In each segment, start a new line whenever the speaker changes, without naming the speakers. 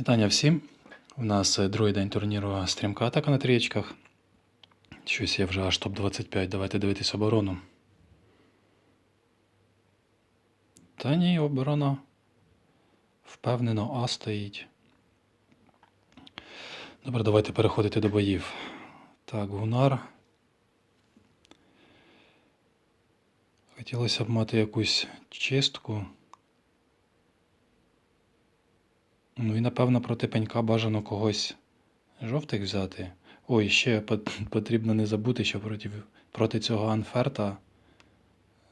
Вітання всім. У нас е, другий день турніру стрімка атака на трієчках. Щось я вже аж топ-25. Давайте дивитись оборону. Та ні, оборона. Впевнено, А стоїть. Добре, давайте переходити до боїв. Так, Гунар. Хотілося б мати якусь чистку. Ну і напевно проти пенька бажано когось жовтих взяти. Ой, ще потрібно не забути, що проти, проти цього Анферта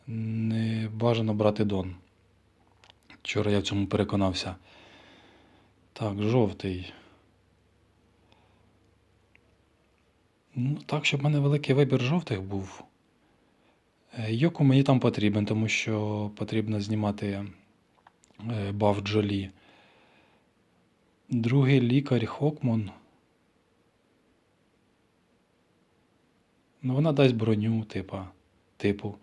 не бажано брати Дон. Вчора я в цьому переконався. Так, жовтий. Ну, так, щоб в мене великий вибір жовтих був. Е, Йоку мені там потрібен, тому що потрібно знімати е, баф Джолі. Другий лікар Хокмон. Ну, вона дасть броню, типа, типу.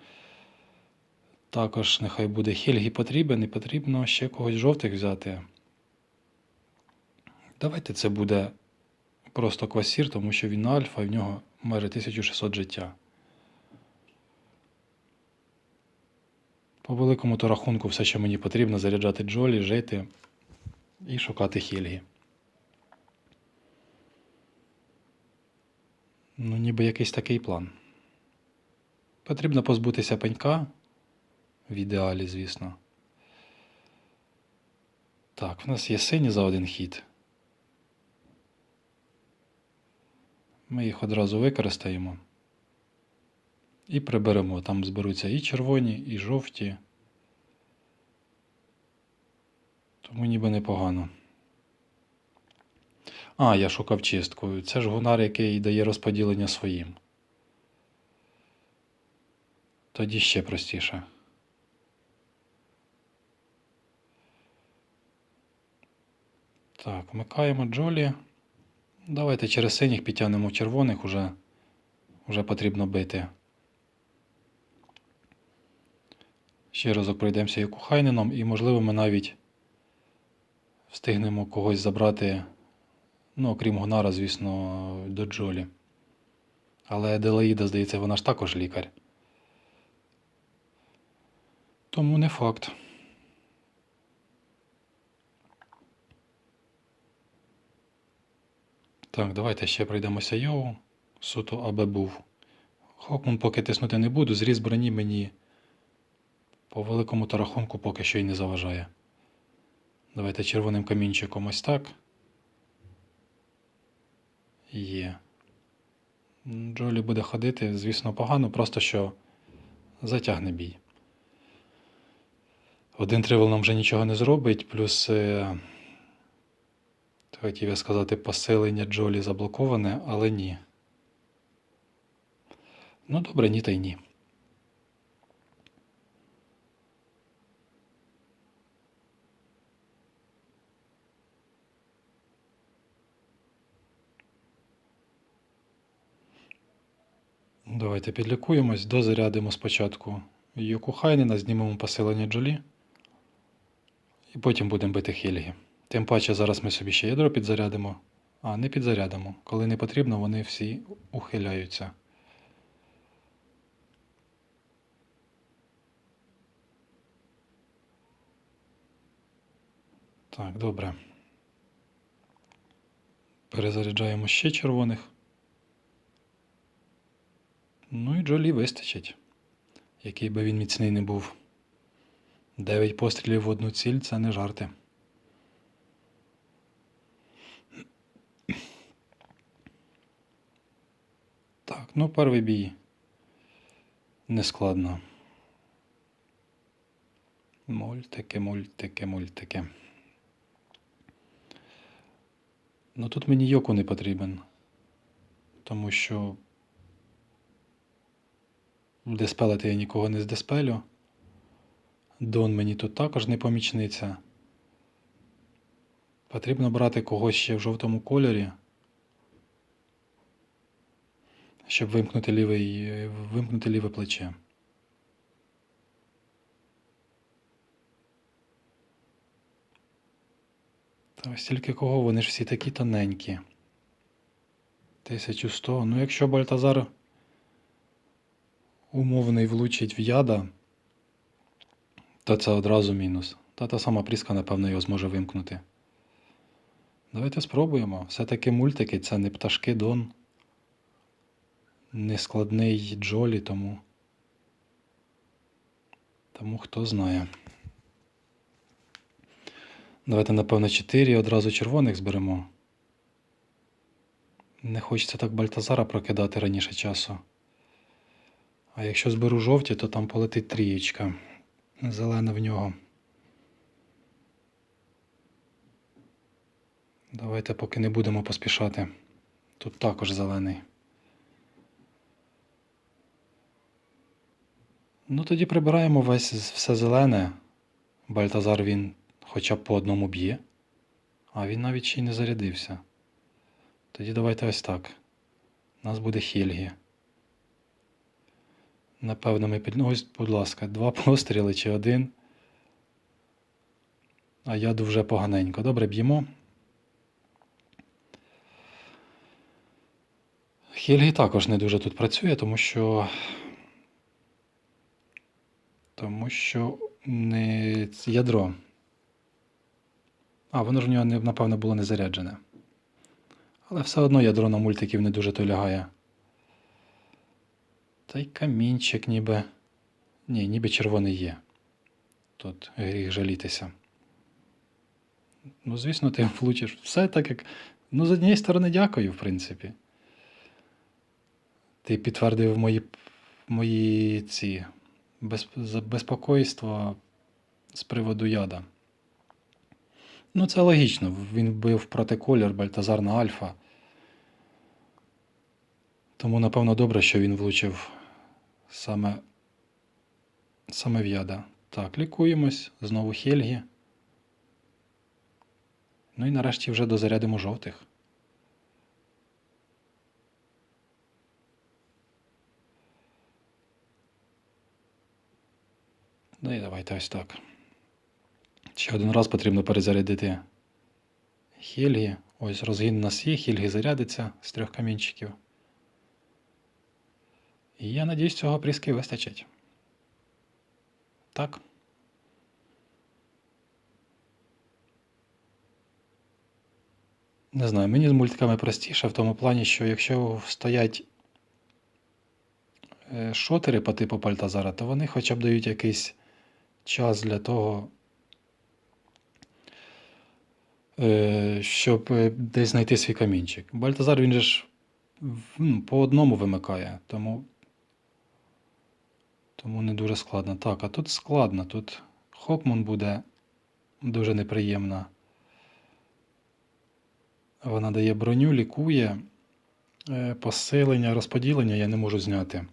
Також нехай буде Хельгі потрібен і потрібно ще когось жовтих взяти. Давайте це буде просто квасір, тому що він альфа і в нього майже 1600 життя. По великому то рахунку все, що мені потрібно, заряджати Джолі, жити і шукати Хельгі. Ну, ніби якийсь такий план. Потрібно позбутися пенька. В ідеалі, звісно. Так, в нас є сині за один хід. Ми їх одразу використаємо. І приберемо. Там зберуться і червоні, і жовті. Тому ніби непогано. А, я шукав чистку. Це ж гунар, який дає розподілення своїм. Тоді ще простіше. Так, вмикаємо Джолі. Давайте через синіх підтягнемо червоних, уже, уже потрібно бити. Ще разок пройдемося Якухайненом, і, можливо, ми навіть встигнемо когось забрати, ну, окрім Гонара, звісно, до Джолі. Але Аделаїда, здається, вона ж також лікар. Тому не факт. Так, давайте ще пройдемося Йоу. Суто аби був. Хокман поки тиснути не буду, зріз броні мені по великому то рахунку поки що й не заважає. Давайте червоним камінчиком ось так. Є. Джолі буде ходити, звісно, погано, просто що затягне бій. Один тривел нам вже нічого не зробить, плюс, е, хотів я сказати, посилення Джолі заблоковане, але ні. Ну, добре, ні та й ні. Давайте підлікуємось, дозарядимо спочатку Йокухайнена, знімемо посилення Джолі. І потім будемо бити Хельгі. Тим паче зараз ми собі ще ядро підзарядимо. А, не підзарядимо. Коли не потрібно, вони всі ухиляються. Так, добре. Перезаряджаємо ще червоних. Ну і Джолі вистачить. Який би він міцний не був. Дев'ять пострілів в одну ціль це не жарти. Так, ну перший бій. Нескладно. Мультики, мультики, мультики. Ну тут мені Йоку не потрібен. Тому що Деспелити я нікого не здеспелю. Дон мені тут також не помічниця. Потрібно брати когось ще в жовтому кольорі. Щоб вимкнути лівий, вимкнути ліве плече. Та стільки кого, вони ж всі такі тоненькі. 1100. Ну, якщо Бальтазар умовний влучить в яда, то це одразу мінус. Та та сама пріска, напевно, його зможе вимкнути. Давайте спробуємо. Все-таки мультики це не пташки Дон, не складний Джолі, тому. Тому хто знає. Давайте, напевно, 4 одразу червоних зберемо. Не хочеться так Бальтазара прокидати раніше часу. А якщо зберу жовті, то там полетить трієчка. Зелена в нього. Давайте поки не будемо поспішати. Тут також зелений. Ну тоді прибираємо весь все зелене. Бальтазар він хоча б по одному б'є. А він навіть ще й не зарядився. Тоді давайте ось так. У нас буде Хельгі. Напевно, ми під... ну, Ось, будь ласка, два постріли чи один. А яду вже поганенько. Добре, б'ємо. Хельгі також не дуже тут працює, тому що. Тому що не ядро. А, воно ж в нього, напевно, було не заряджене. Але все одно ядро на мультиків не дуже то лягає. Та й камінчик ніби. Ні, ніби червоний є. Тут гріх жалітися. Ну, звісно, ти влучиш. Все так як. Ну, з однієї сторони, дякую, в принципі. Ти підтвердив мої, мої ці без, безпокойства з приводу яда. Ну, це логічно. Він вбив проти колір Бальтазар на Альфа. Тому, напевно, добре, що він влучив саме, саме в яда. Так, лікуємось. Знову Хельгі. Ну і нарешті вже дозарядимо жовтих. Ну і давайте ось так. Ще один раз потрібно перезарядити Хельгі. Ось розгін у нас є, Хельгі зарядиться з трьох камінчиків. І я надіюсь, цього пріски вистачить. Так. Не знаю, мені з мультиками простіше в тому плані, що якщо стоять е, шотери по типу Пальтазара, то вони хоча б дають якийсь час для того, е, щоб е, десь знайти свій камінчик. Бальтазар він же ж ну, по одному вимикає, тому, тому не дуже складно. Так, а тут складно. Тут Хопман буде дуже неприємна. Вона дає броню, лікує, е, посилення, розподілення я не можу зняти.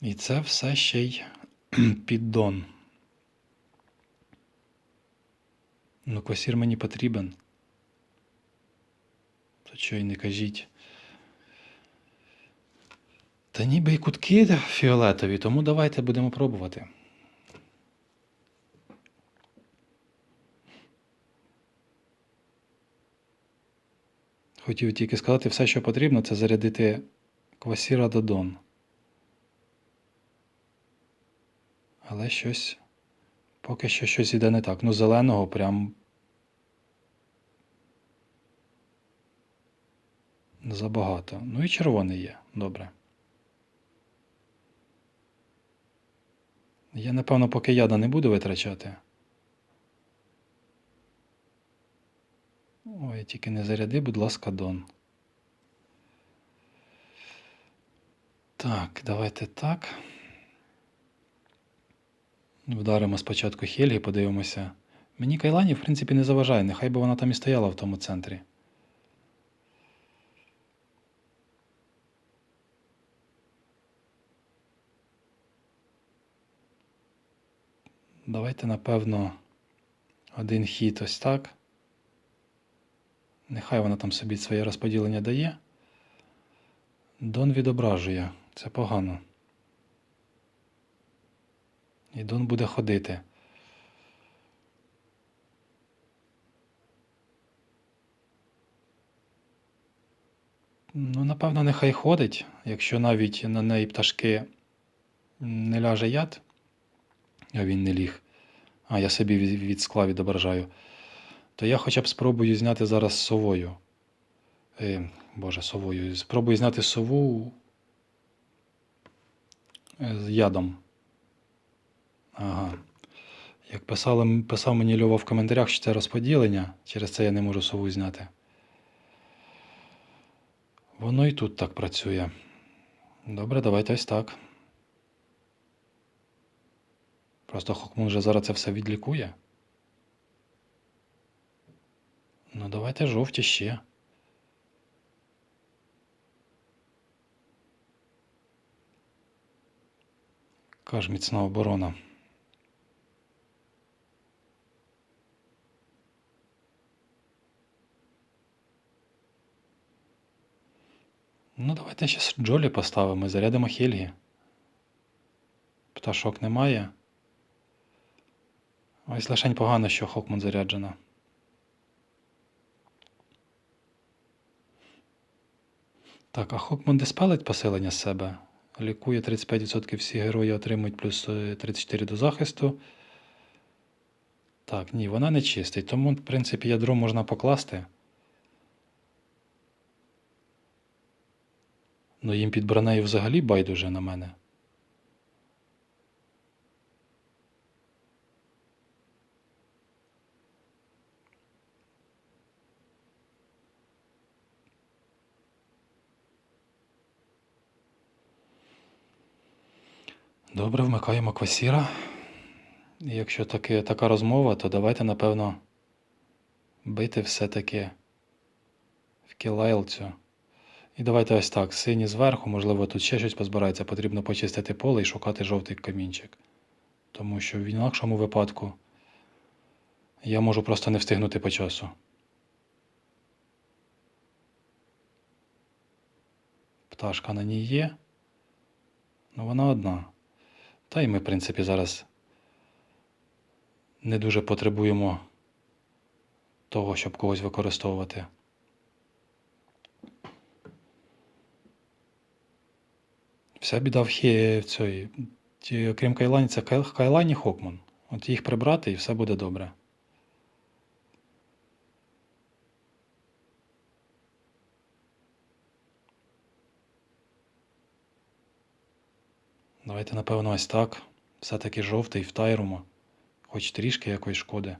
І це все ще й піддон. Ну, квасір мені потрібен. То що й не кажіть. Та ніби і кутки фіолетові, тому давайте будемо пробувати. Хотів тільки сказати, все, що потрібно, це зарядити квасіра до Дон. Але щось. Поки що щось іде не так. Ну, зеленого прям. Забагато. Ну і червоний є. Добре. Я, напевно, поки яда не буду витрачати. Ой, тільки не заряди, будь ласка, Дон. Так, давайте так. Вдаримо спочатку Хельгі, подивимося. Мені Кайлані, в принципі, не заважає, нехай би вона там і стояла в тому центрі. Давайте, напевно, один хід ось так. Нехай вона там собі своє розподілення дає. Дон відображує, це погано. І Дон буде ходити. Ну, напевно, нехай ходить, якщо навіть на неї пташки не ляже яд, а він не ліг, а я собі від, скла відображаю, то я хоча б спробую зняти зараз совою. Е, Боже, совою. Спробую зняти сову е, з ядом. Ага. Як писали, писав мені Льова в коментарях, що це розподілення, через це я не можу сову зняти. Воно і тут так працює. Добре, давайте ось так. Просто Хокмун вже зараз це все відлікує. Ну, давайте жовті ще. Яка ж міцна оборона. Ну, давайте ще Джолі поставимо і зарядимо Хельгі. Пташок немає. Ось лишень погано, що Хокман заряджена. Так, а Хокман диспелить посилення з себе. Лікує 35% всі герої отримують плюс е, 34 до захисту. Так, ні, вона не чистить, тому, в принципі, ядро можна покласти. Ну їм під бронею взагалі байдуже на мене. Добре, вмикаємо квасіра. Якщо таки, така розмова, то давайте, напевно, бити все-таки в кілайлцю. І давайте ось так. Сині зверху, можливо, тут ще щось позбирається. Потрібно почистити поле і шукати жовтий камінчик. Тому що в інакшому випадку я можу просто не встигнути по часу. Пташка на ній є. Ну вона одна. Та й ми, в принципі, зараз не дуже потребуємо того, щоб когось використовувати. Вся біда в хі в цій. Ті, окрім Кайлані, це Кай- Кайлані Хокман. От їх прибрати і все буде добре. Давайте, напевно, ось так. Все-таки жовтий в Тайруму. Хоч трішки якоїсь шкоди.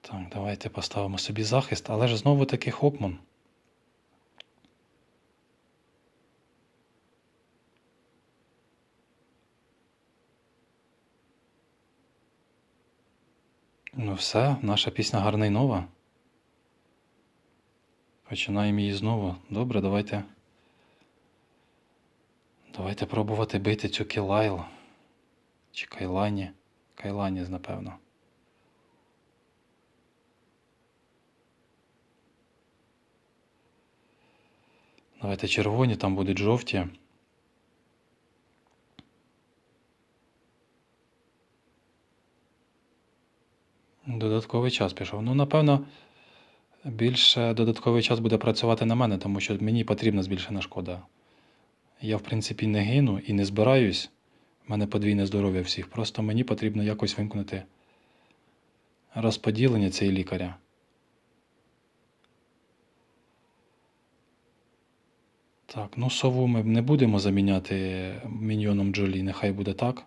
Так, давайте поставимо собі захист, але ж знову таки Хокман. Ну все, наша пісня гарна й нова. Починаємо її знову. Добре, давайте. Давайте пробувати бити цю Кілайл. Чи Кайлані. Кайлані, напевно. Давайте червоні, там будуть жовті. Додатковий час пішов. Ну, напевно, більше додатковий час буде працювати на мене, тому що мені потрібна збільшена шкода. Я, в принципі, не гину і не збираюсь. У мене подвійне здоров'я всіх. Просто мені потрібно якось вимкнути розподілення цієї лікаря. Так, ну сову ми не будемо заміняти міньйоном Джолі, нехай буде так.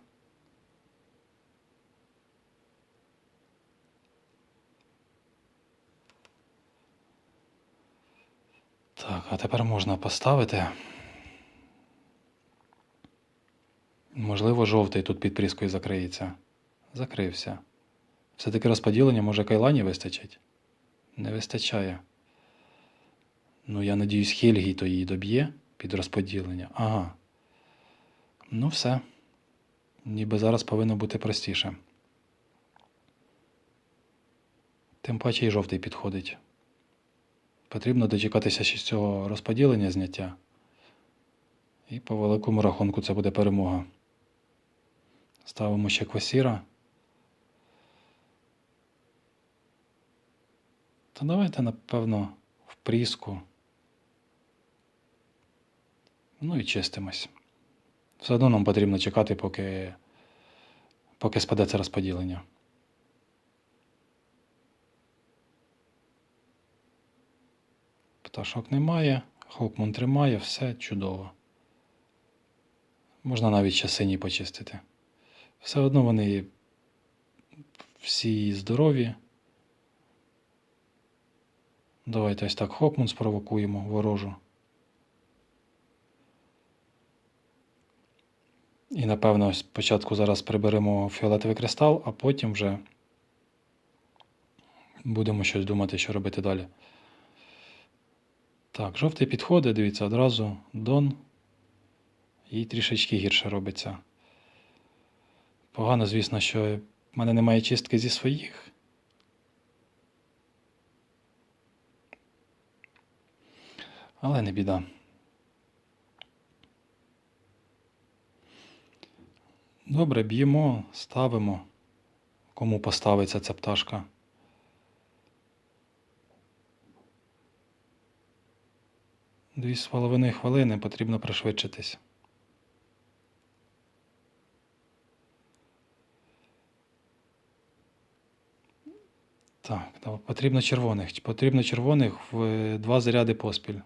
Так, а тепер можна поставити. Можливо, жовтий тут під пріскою закриється. Закрився. Все-таки розподілення, може, кайлані вистачить? Не вистачає. Ну, я надіюсь, Хельгій то її доб'є під розподілення. Ага. Ну, все. Ніби зараз повинно бути простіше. Тим паче і жовтий підходить. Потрібно дочекатися ще цього розподілення зняття. І по великому рахунку це буде перемога. Ставимо ще квасіра. То давайте, напевно, в пріску. Ну і чистимось. Все одно нам потрібно чекати, поки, поки спаде це розподілення. Пташок немає, Хокмун тримає, все чудово. Можна навіть ще синій почистити. Все одно вони всі здорові. Давайте ось так Хокмун спровокуємо ворожу. І напевно спочатку зараз приберемо фіолетовий кристал, а потім вже будемо щось думати, що робити далі. Так, жовтий підходить, дивіться, одразу Дон. І трішечки гірше робиться. Погано, звісно, що в мене немає чистки зі своїх. Але не біда. Добре, б'ємо, ставимо. Кому поставиться ця пташка. Дві з половиною хвилини потрібно пришвидшитись. Так, потрібно червоних. Потрібно червоних в е, два заряди поспіль.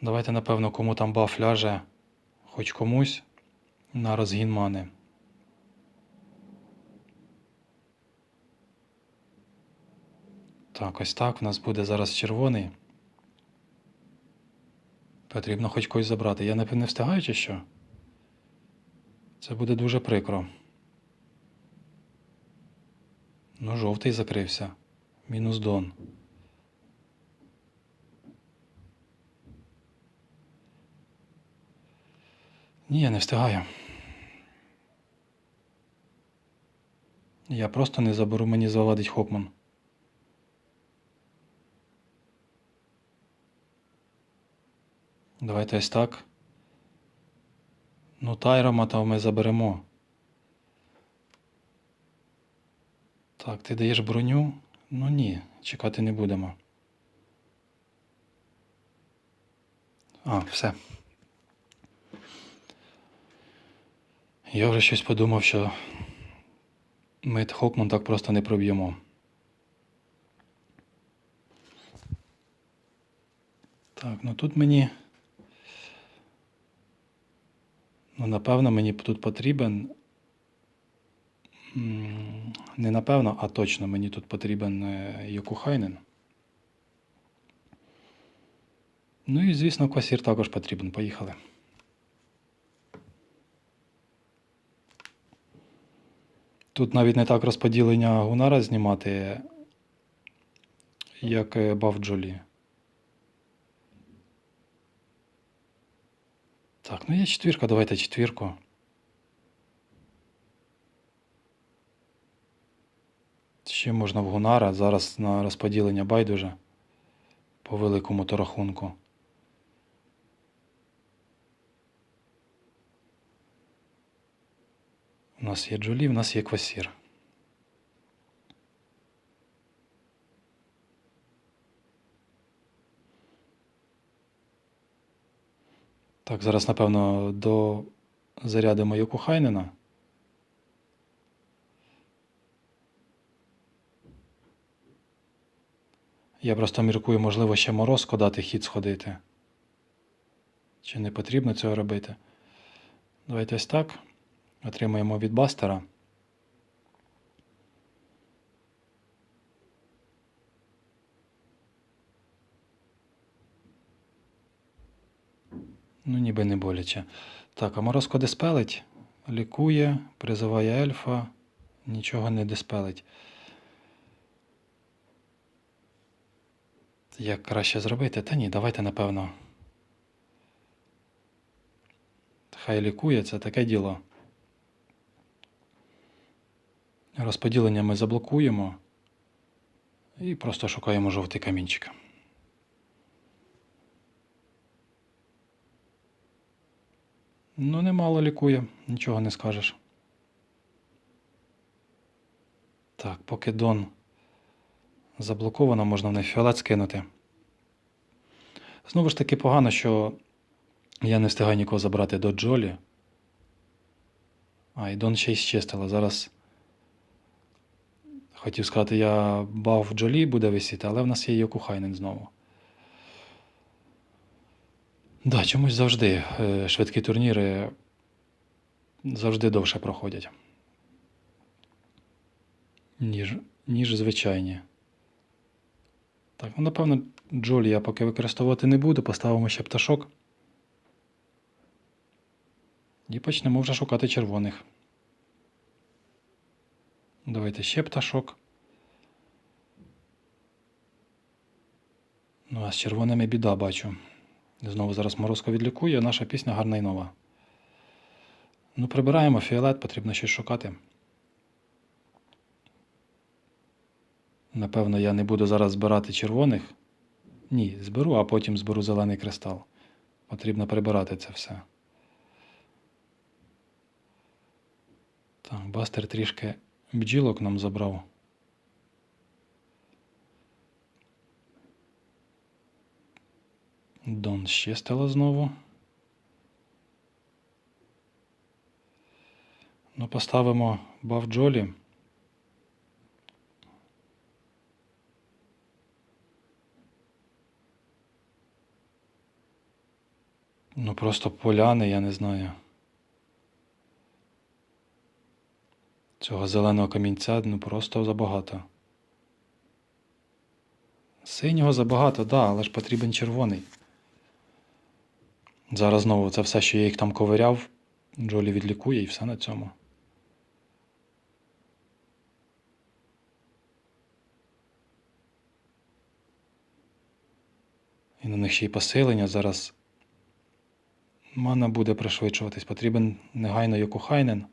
Давайте, напевно, кому там баф ляже, хоч комусь на розгін мани. Так, ось так. У нас буде зараз червоний. Потрібно хоч когось забрати. Я не, встигаю чи що? Це буде дуже прикро. Ну, жовтий закрився. Мінус дон. Ні, я не встигаю. Я просто не заберу, мені завадить Хокман. Давайте ось так. Ну, Тайрома то ми заберемо. Так, ти даєш броню? Ну ні, чекати не будемо. А, все. Я вже щось подумав, що ми Хокман так просто не проб'ємо. Так, ну тут мені. Ну, напевно, мені тут потрібен. Не напевно, а точно мені тут потрібен е, Йокухайнен. Ну і, звісно, квасір також потрібен. Поїхали. Тут навіть не так розподілення Гунара знімати, як е, Баф Джолі. Так, ну є четвірка, давайте четвірку. Ще можна в Гунара, зараз на розподілення байдуже по великому то рахунку. У нас є Джолі, в нас є квасір. Так, зараз, напевно, до зарядимо Йокухайнена. Я просто міркую, можливо, ще морозко дати хід сходити. Чи не потрібно цього робити? Давайте ось так. Отримаємо від бастера. Ну, ніби не боляче. Так, а морозко диспелить, лікує, призиває ельфа, нічого не диспелить. Як краще зробити? Та ні, давайте, напевно. Хай лікує, це таке діло. Розподілення ми заблокуємо і просто шукаємо жовтий камінчик. Ну, немало лікує, нічого не скажеш. Так, поки Дон заблоковано, можна в неї фіолет скинути. Знову ж таки погано, що я не встигаю нікого забрати до Джолі. А, і Дон ще й зчистила. Зараз хотів сказати, я бав Джолі буде висіти, але в нас є Йокухайнен знову. Да, чомусь завжди е, швидкі турніри завжди довше проходять, ніж, ніж звичайні. Так, ну напевно, Джолі я поки використовувати не буду, поставимо ще пташок. І почнемо вже шукати червоних. Давайте ще пташок. Ну, а з червоними біда бачу. Знову зараз морозко відлікує, наша пісня гарна і нова. Ну, прибираємо фіолет, потрібно щось шукати. Напевно, я не буду зараз збирати червоних. Ні, зберу, а потім зберу зелений кристал. Потрібно прибирати це все. Так, бастер трішки бджілок нам забрав. Дон щастила знову. Ну, поставимо баф Джолі. Ну, просто поляни, я не знаю. Цього зеленого камінця ну просто забагато. Синього забагато, да, але ж потрібен червоний. Зараз знову це все, що я їх там ковиряв, Джолі відлікує і все на цьому. І на них ще й посилення. Зараз мана буде пришвидшуватись. Потрібен негайно Йокухайнен.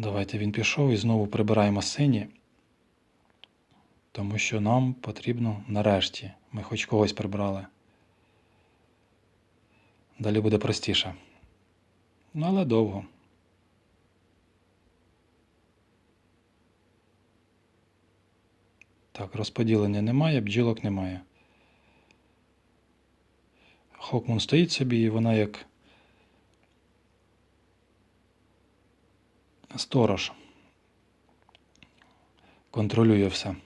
Давайте він пішов і знову прибираємо сині. Тому що нам потрібно нарешті. Ми хоч когось прибрали. Далі буде простіше. Ну, але довго. Так, розподілення немає, бджілок немає. Хокмун стоїть собі, і вона як сторож. Контролює все.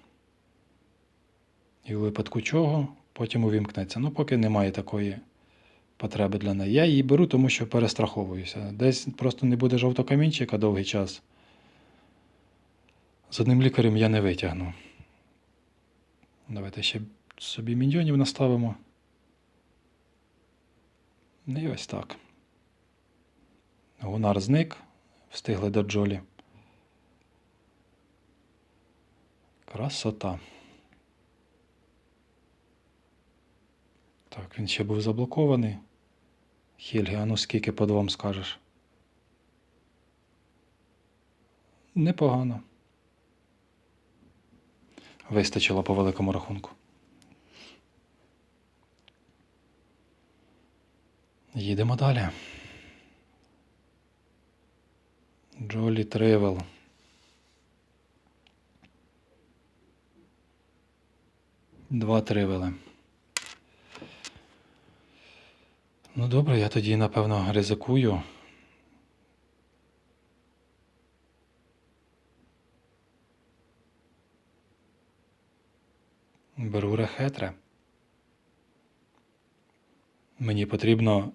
І у випадку чого потім увімкнеться. Ну, поки немає такої потреби для неї. Я її беру, тому що перестраховуюся. Десь просто не буде жовтокамінчика довгий час. З одним лікарем я не витягну. Давайте ще собі міньйонів наставимо. Ну, І ось так. Гунар зник, встигли до Джолі. Красота. Так, він ще був заблокований. Хельгі, а ну скільки по двом скажеш? Непогано. Вистачило по великому рахунку. Їдемо далі. Джолі Тревел. Два тривели. Ну добре, я тоді, напевно, ризикую. Беру рехетре. Мені потрібно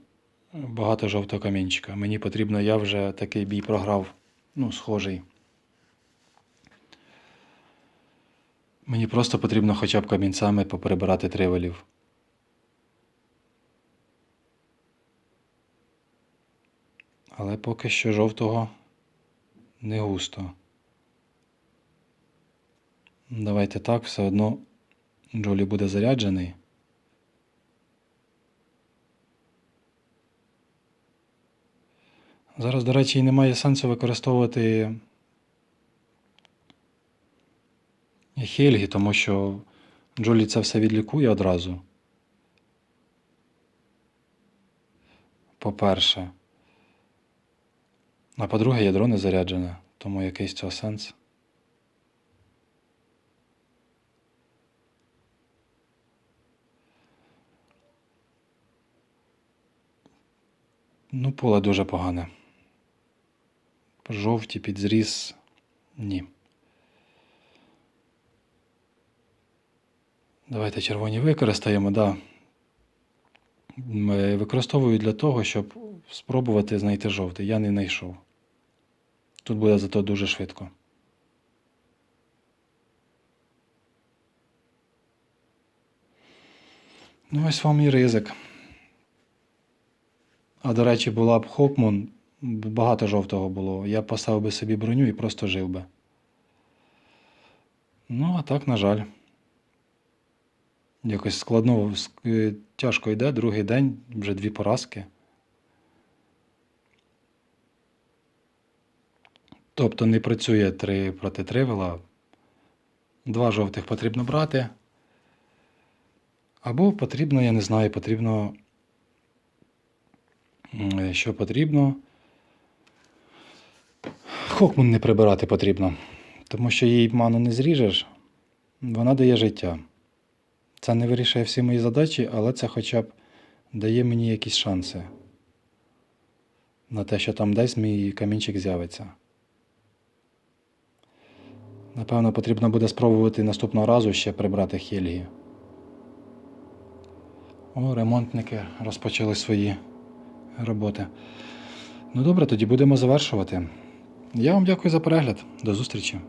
багато жовтого камінчика. Мені потрібно, я вже такий бій програв, ну, схожий. Мені просто потрібно хоча б камінцями поперебирати тривелів. Але поки що жовтого не густо. Давайте так, все одно Джолі буде заряджений. Зараз, до речі, і немає сенсу використовувати Хельгі, тому що Джолі це все відлікує одразу. По-перше. А по-друге, ядро не заряджене, тому якийсь цього сенс. Ну, поле дуже погане. Жовті підзріз. Ні. Давайте червоні використаємо, да. М, е, Використовую для того, щоб спробувати знайти жовтий. Я не знайшов. Тут буде зато дуже швидко. Ну, ось вам і ризик. А до речі, була б Хокмун, б- багато жовтого було. Я поставив би собі броню і просто жив би. Ну, а так, на жаль. Якось складно, е, тяжко йде, другий день, вже дві поразки. Тобто не працює 3 проти тривела. Два жовтих потрібно брати. Або потрібно, я не знаю, потрібно. е, Що потрібно? Хокмун не прибирати потрібно. Тому що їй ману не зріжеш, вона дає життя. Це не вирішує всі мої задачі, але це хоча б дає мені якісь шанси на те, що там десь мій камінчик з'явиться. Напевно, потрібно буде спробувати наступного разу ще прибрати Хельгі. О, ремонтники розпочали свої роботи. Ну добре, тоді будемо завершувати. Я вам дякую за перегляд. До зустрічі.